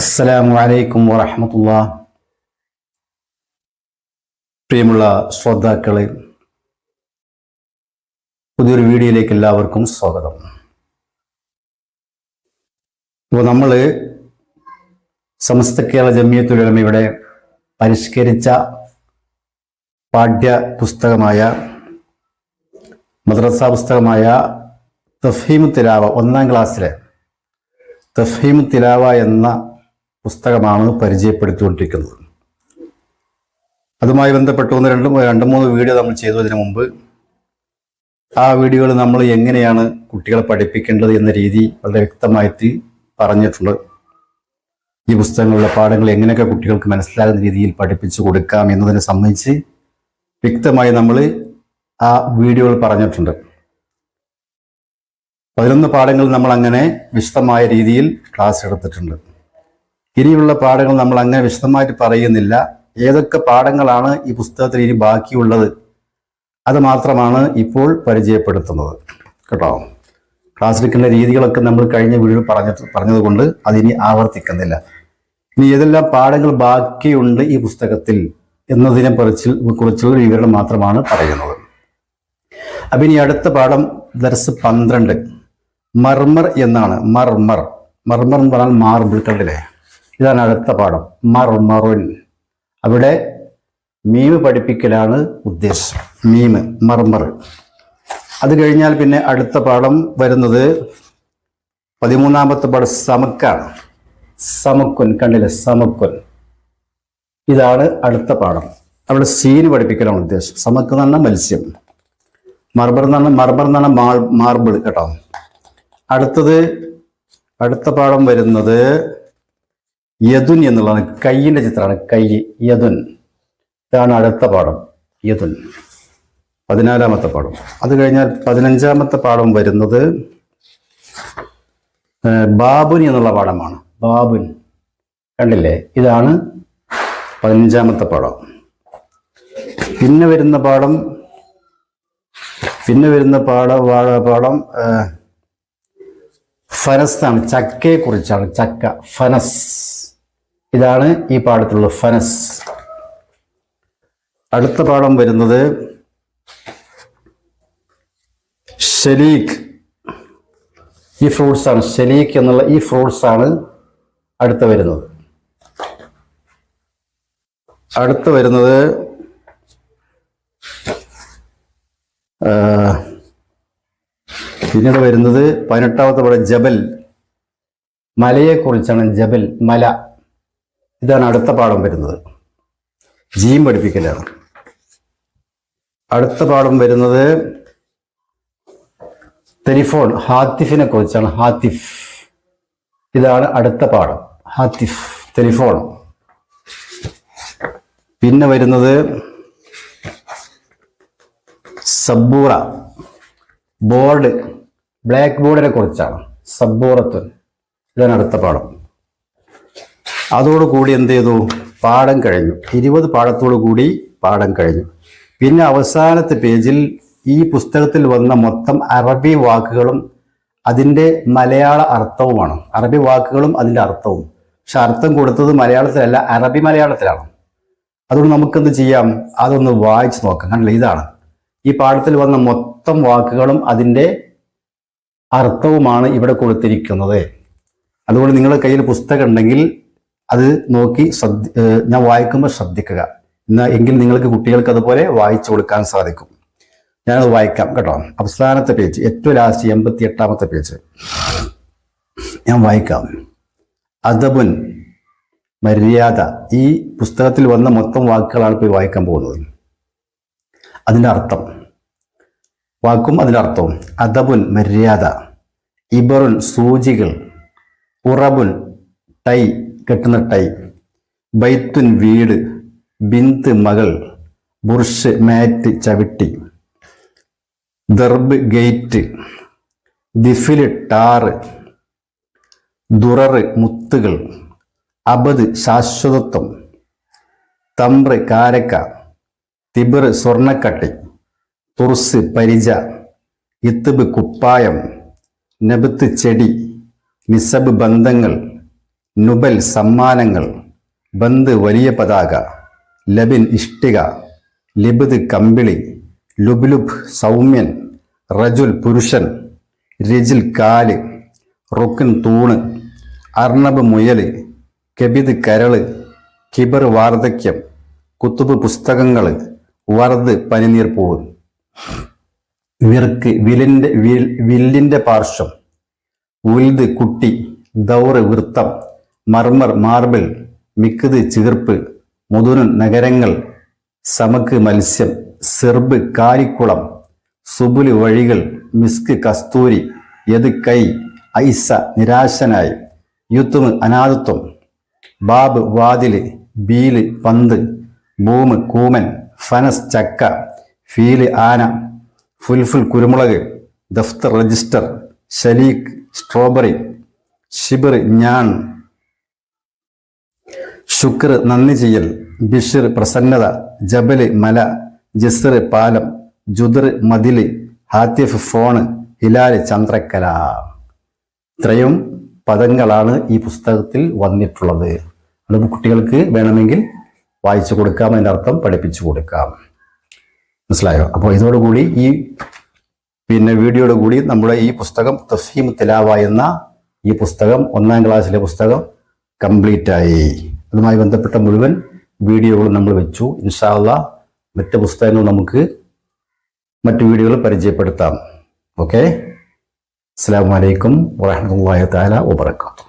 അസ്സലാമു അലൈക്കും വറഹമത്തുള്ള. പ്രിയമുള്ള ശ്രോതാക്കളെ പുതിയൊരു വീഡിയോയിലേക്ക് എല്ലാവർക്കും സ്വാഗതം. ഇപ്പോൾ നമ്മൾ സമസ്ത കേരള ജമിയത്തുലമയുടെ പരിഷ്കരിച്ച പാഠ്യ പുസ്തകമായ മദ്രസ പുസ്തകമായ തഫീമു തിലാവ ഒന്നാം ക്ലാസ്സിലെ തഫീമു തിലാവ എന്ന പുസ്തകമാണ് പരിചയപ്പെടുത്തിക്കൊണ്ടിരിക്കുന്നത്. അതുമായി ബന്ധപ്പെട്ട് ഒന്ന് രണ്ട് രണ്ട് മൂന്ന് വീഡിയോ നമ്മൾ ചെയ്തതിന് മുമ്പ് ആ വീഡിയോകൾ നമ്മൾ എങ്ങനെയാണ് കുട്ടികളെ പഠിപ്പിക്കേണ്ടത് എന്ന രീതി വളരെ വ്യക്തമായിട്ട് പറഞ്ഞിട്ടുണ്ട്. ഈ പുസ്തകങ്ങളിലെ പാഠങ്ങൾ എങ്ങനെയൊക്കെ കുട്ടികൾക്ക് മനസ്സിലാകുന്ന രീതിയിൽ പഠിപ്പിച്ചു കൊടുക്കാം എന്നതിനെ സംബന്ധിച്ച് വ്യക്തമായി നമ്മൾ ആ വീഡിയോകൾ പറഞ്ഞിട്ടുണ്ട്. പതിനൊന്ന് പാഠങ്ങൾ നമ്മൾ അങ്ങനെ വിശദമായ രീതിയിൽ ക്ലാസ് എടുത്തിട്ടുണ്ട്. ഇനിയുള്ള പാഠങ്ങൾ നമ്മൾ അങ്ങനെ വിശദമായിട്ട് പറയുന്നില്ല. ഏതൊക്കെ പാഠങ്ങളാണ് ഈ പുസ്തകത്തിൽ ഇനി ബാക്കിയുള്ളത്? അത് മാത്രമാണ് ഇപ്പോൾ പരിചയപ്പെടുത്തുന്നത്. കേട്ടോ? ക്ലാസ് രീതികളൊക്കെ നമ്മൾ കഴിഞ്ഞ വീഡിയോ പറഞ്ഞ പറഞ്ഞതുകൊണ്ട് അതിനി ആവർത്തിക്കുന്നില്ല. ഇനി ഏതെല്ലാം പാഠങ്ങൾ ബാക്കിയുണ്ട് ഈ പുസ്തകത്തിൽ എന്നതിനെ കുറിച്ച് കുറിച്ചുള്ള വിവരണം മാത്രമാണ് പറയുന്നത്. അപ്പൊ ഇനി അടുത്ത പാഠം ദർസ് പന്ത്രണ്ട്. മർമർ എന്നാണ്. മർമർ. മർമർ എന്ന് പറഞ്ഞാൽ മാർബിൾ കണ്ടില്ലേ? ഇതാണ് അടുത്ത പാഠം. മർമറുൻ അവിടെ മീമ് പഠിപ്പിക്കലാണ് ഉദ്ദേശം. മീമ് മർമർ. അത് കഴിഞ്ഞാൽ പിന്നെ അടുത്ത പാഠം വരുന്നത് പതിമൂന്നാമത്തെ പാഠം സമക്കാണ്. സമക്കുൻ കണ്ടില്ല സമക്കുൻ. ഇതാണ് അടുത്ത പാഠം. അവിടെ സീന് പഠിപ്പിക്കലാണ് ഉദ്ദേശം. സമക്ക് എന്ന് പറഞ്ഞാൽ മത്സ്യം. മർബർ എന്ന് പറഞ്ഞാൽ മർബർ എന്ന് പറഞ്ഞാൽ മാൾ മാർബിൾ കേട്ടോ. അടുത്തത് അടുത്ത പാഠം വരുന്നത് യദുൻ എന്നുള്ളതാണ് കയ്യിന്റെ ചിത്രമാണ്. കൈ യദുൻ. ഇതാണ് അടുത്ത പാഠം. യദുൻ. പതിനാലാമത്തെ പാഠം. അത് കഴിഞ്ഞാൽ പതിനഞ്ചാമത്തെ പാഠം വരുന്നത് ബാബുൻ എന്നുള്ള പാഠമാണ്. ബാബുൻ. കണ്ടില്ലേ? ഇതാണ് പതിനഞ്ചാമത്തെ പാഠം. പിന്നെ വരുന്ന പാഠം പിന്നെ വരുന്ന പാഠ പാഠ- ചക്കയെ കുറിച്ചാണ് ചക്ക ഫനസ്. ഇതാണ് ഈ പാഠത്തിലുള്ള ഫനസ്. അടുത്ത പാഠം വരുന്നത് ഷെലീഖ് ഈ ഫ്രൂട്ട്സ് ആണ്. ഷെലീഖ് എന്നുള്ള ഈ ഫ്രൂട്ട്സ് ആണ് അടുത്ത വരുന്നത്. അടുത്ത വരുന്നത് പിന്നീട് വരുന്നത് പതിനെട്ടാമത്തെ പാഠം ജബൽ. മലയെക്കുറിച്ചാണ് ജബൽ മല. ഇതാണ് അടുത്ത പാഠം വരുന്നത്. ജീം പഠിപ്പിക്കലാണ്. അടുത്ത പാഠം വരുന്നത് ടെലിഫോൺ ഹാത്തിഫിനെ കുറിച്ചാണ്. ഹാത്തിഫ്. ഇതാണ് അടുത്ത പാഠം. ഹാത്തിഫ് ടെലിഫോൺ. പിന്നെ വരുന്നത് സബ്ബൂറ. ബോർഡ് ബ്ലാക്ക് ബോർഡിനെ കുറിച്ചാണ്. സബ്ബൂറത്തുൻ ഇതാണ് അടുത്ത പാഠം. അതോടുകൂടി എന്ത് ചെയ്തു? പാഠം കഴിഞ്ഞു. ഇരുപത് പാഠത്തോടു കൂടി പാഠം കഴിഞ്ഞു. പിന്നെ അവസാനത്തെ പേജിൽ ഈ പുസ്തകത്തിൽ വന്ന മൊത്തം അറബി വാക്കുകളും അതിന്റെ മലയാള അർത്ഥവുമാണ്. അറബി വാക്കുകളും അതിന്റെ അർത്ഥവും. പക്ഷെ അർത്ഥം കൊടുത്തത് മലയാളത്തിലല്ല അറബി മലയാളത്തിലാണ്. അതുകൊണ്ട് നമുക്കെന്ത് ചെയ്യാം? അതൊന്ന് വായിച്ചു നോക്കാം. കണ്ടില്ല? ഇതാണ്. ഈ പാഠത്തിൽ വന്ന മൊത്തം വാക്കുകളും അതിന്റെ അർത്ഥവുമാണ് ഇവിടെ കൊടുത്തിരിക്കുന്നത്. അതുകൊണ്ട് നിങ്ങളുടെ കയ്യിൽ പുസ്തകം ഉണ്ടെങ്കിൽ അത് നോക്കി ശ്രദ്ധ ഞാൻ വായിക്കുമ്പോൾ ശ്രദ്ധിക്കുക. എന്നാ എങ്കിൽ നിങ്ങൾക്ക് കുട്ടികൾക്ക് അതുപോലെ വായിച്ചു കൊടുക്കാൻ സാധിക്കും. ഞാനത് വായിക്കാം കേട്ടോ. അവസാനത്തെ പേജ് ഏറ്റവും ലാസ്റ്റ് എൺപത്തി എട്ടാമത്തെ പേജ്. ഞാൻ വായിക്കാം. അദബുൻ മര്യാദ. ഈ പുസ്തകത്തിൽ വന്ന മൊത്തം വാക്കുകളാണ് ഇപ്പോൾ വായിക്കാൻ പോകുന്നത്. അതിന്റെ അർത്ഥം. വാക്കും അതിന്റെ അർത്ഥവും. അദബുൻ മര്യാദ. ഇബറുൻ സൂചികൾ. ഉറബുൻ ടൈ. കെട്ടുന്ന ടൈ. ബൈത്തുൻ വീട് ബിന്ത് മകൾ ബുർഷ് മാറ്റ് ചവിട്ടി. ദർബ് ഗേറ്റ് ദിഫിൽ ടാറ്. ദുററ് മുത്തുകൾ അബദ് ശാശ്വതത്വം. തമ്പ്ര് കാരക്ക തിബിർ സ്വർണക്കട്ടി തുർസ് പരിച ഇത്തുബ് കുപ്പായം. നബത്ത് ചെടി നിസബ് ബന്ധങ്ങൾ. നുബൽ സമ്മാനങ്ങൾ ബന്ദ് വലിയ പതാക ലബിൻ ഇഷ്ടിക ലിബിദ് കമ്പിളി ലുബ്ലുബ് സൗമ്യൻ റജുൽ പുരുഷൻ രജിൽ കാൽ റുക്കിൻ തൂണ് അർണബ് മുയൽ കെബിദ് കരൾ കിബർ വാർദ്ധക്യം കുത്തുബ് പുസ്തകങ്ങൾ വർദ് പനിനീർ പൂവ്. വിർക്ക് വിലിന്റെ വില്ലിന്റെ പാർശ്വം ഉൽദ് കുട്ടി ദൗറ് വൃത്തം മർമർ മാർബിൾ മിക്കത് ചീർപ്പ് മുതുനൻ നഗരങ്ങൾ സമക്ക് മത്സ്യം സെർബ് കാലിക്കുളം സുബുലി വഴികൾ മിസ്ക് കസ്തൂരി യത് കൈ ഐസ നിരാശനായി യുത്തുമ് അനാഥത്വം ബാബ് വാതിൽ ബീൽ പന്ത് ബൂമ് കൂമൻ ഫനസ് ചക്ക ഫീൽ ആന ഫുൽഫുൽ കുരുമുളക് ദഫ്തർ രജിസ്റ്റർ ഷലീഖ് സ്ട്രോബെറി ഷിബിർ ഞാൺ ശുക്ർ നന്ദി ചെയ്യൽ. ബിഷിർ പ്രസന്നത ജബൽ മല ജിസർ പാലം ജുദർ മതിൽ ഹാത്തിഫ് ഫോണ് ഹിലാൽ ചന്ദ്രക്കല. ഇത്രയും പദങ്ങളാണ് ഈ പുസ്തകത്തിൽ വന്നിട്ടുള്ളത്. അത് കുട്ടികൾക്ക് വേണമെങ്കിൽ വായിച്ചു കൊടുക്കാം അതിന്റെ അർത്ഥം പഠിപ്പിച്ചു കൊടുക്കാം. മനസ്സിലായോ? അപ്പോൾ ഇതോടുകൂടി ഈ പിന്നെ വീഡിയോയുടെ കൂടി നമ്മുടെ ഈ പുസ്തകം തഫീം തിലാവ എന്ന ഈ പുസ്തകം ഒന്നാം ക്ലാസ്സിലെ പുസ്തകം കംപ്ലീറ്റ് ആയി അതുമായി ബന്ധപ്പെട്ട മുഴുവൻ വീഡിയോകളും നമ്മൾ വെച്ചു. ഇൻഷാല്ല മറ്റ് പുസ്തകങ്ങൾ നമുക്ക് മറ്റു വീഡിയോകൾ പരിചയപ്പെടുത്താം. ഓക്കെ? അസ്സാം വലൈക്കും വാഹമത്തല്ലാ താല വാബർക്കാത്തു